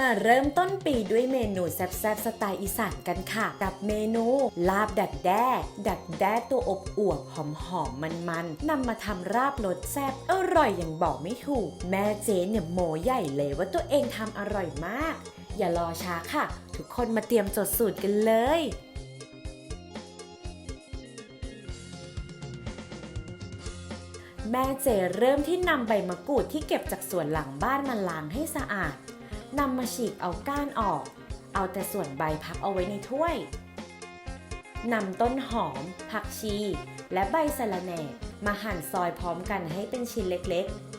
มาเริ่มต้นปีด้วยเมนูแซ่บๆสไตล์อีสานกันค่ะ กับเมนูลาบดักแด้ ดักแด้ตัวอบอวบหอมหอมมันมันๆนำมาทำราบรสแซ่บอร่อยอย่างบอกไม่ถูก แม่เจ๊เนี่ยโมใหญ่เลยว่าตัวเองทำอร่อยมาก อย่ารอช้าค่ะ ทุกคนมาเตรียมจดสูตรกันเลยแม่เจเริ่มที่นำใบมะกรูดที่เก็บจากสวนหลังบ้านมาล้างให้สะอาด นำมาฉีกเอาก้านออก เอาแต่ส่วนใบพักเอาไว้ในถ้วยนำต้นหอม ผักชี และใบสะระแหน่มาหั่นซอยพร้อมกันให้เป็นชิ้นเล็กๆ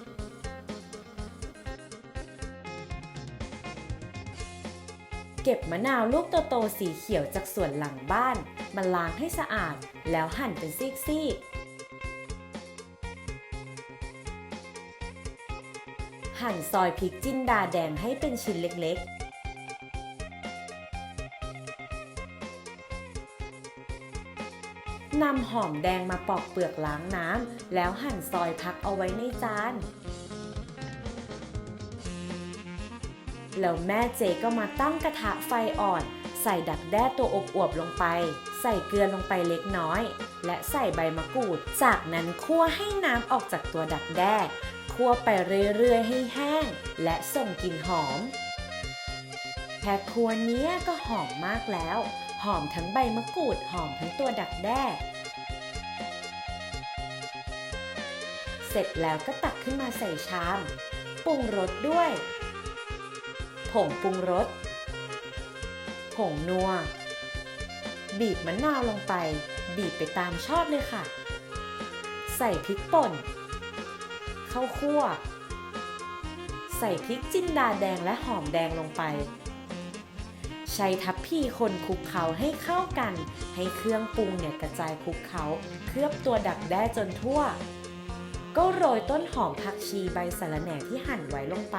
เก็บมะนาวลูกโตๆสีเขียวจากสวนหลังบ้าน มาล้างให้สะอาด แล้วหั่นเป็นซีกๆ หั่นซอยพริกจินดาแดงให้เป็นชิ้นเล็กๆนำหอมแดงมาปอกเปลือกล้างน้ำ แล้วหั่นซอยพักเอาไว้ในจาน แล้วแม่เจก็มาตั้งกระทะไฟอ่อน ใส่ดักแด้ตัวอบอวบลงไป ใส่เกลือลงไปเล็กน้อย และใส่ใบมะกรูด จากนั้นคั่วให้น้ำออกจากตัวดักแด้ คั่วไปเรื่อยๆให้แห้ง และส่งกลิ่นหอม แค่ครัวเนี้ยก็หอมมากแล้ว หอมทั้งใบมะกรูดหอมทั้งตัวดักแด้เสร็จแล้วก็ตักขึ้นมาใส่ชาม ปรุงรสด้วยผงปรุงรสผงนัว บีบมะนาวลงไป บีบไปตามชอบเลยค่ะ ใส่พริกป่น ข้าวคั่ว ใส่พริกจินดาแดงและหอมแดงลงไป ใช้ทัพพีคนคลุกเคล้าให้เข้ากัน ให้เครื่องปรุงเนี่ยกระจายคลุกเคล้าเคลือบตัวดักแด้จนทั่ว ก็โรยต้นหอมผักชีใบสะระแหน่ที่หั่นไว้ลงไป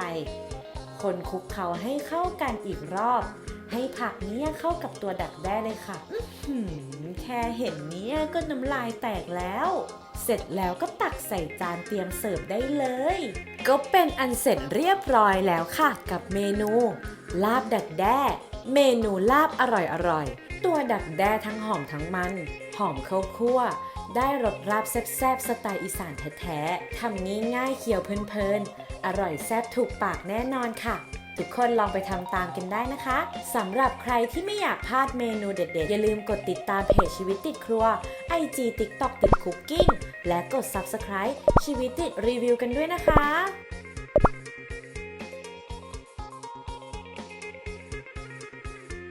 คนคลุกเคล้าให้เข้ากันอีกรอบ ให้ผักเนี้ยเข้ากับตัวดักแด้เลยค่ะแค่เห็นเนี้ยก็น้ำลายแตกแล้ว เสร็จแล้วก็ตักใส่จานเตรียมเสิร์ฟได้เลย ก็เป็นอันเสร็จเรียบร้อยแล้วค่ะ กับเมนู ลาบดักแด้ เมนูลาบอร่อยอร่อยๆตัวดักแด้ทั้งหอมทั้งมัน หอมข้าวคั่ว ได้รสราบแซ่บๆสไตล์อีสานแท้ๆทำง่ายๆเคี้ยวเพลินๆ อร่อยแซ่บถูกปากแน่นอนค่ะ ทุกคนลองไปทำตามกันได้นะคะสำหรับใครที่ไม่อยากพลาดเมนูเด็ดๆ อย่าลืมกดติดตามเพจชีวิตติดครัว IG TikTok ติดคุกกิ้งและกด Subscribe ชีวิตติดรีวิวกันด้วยนะคะ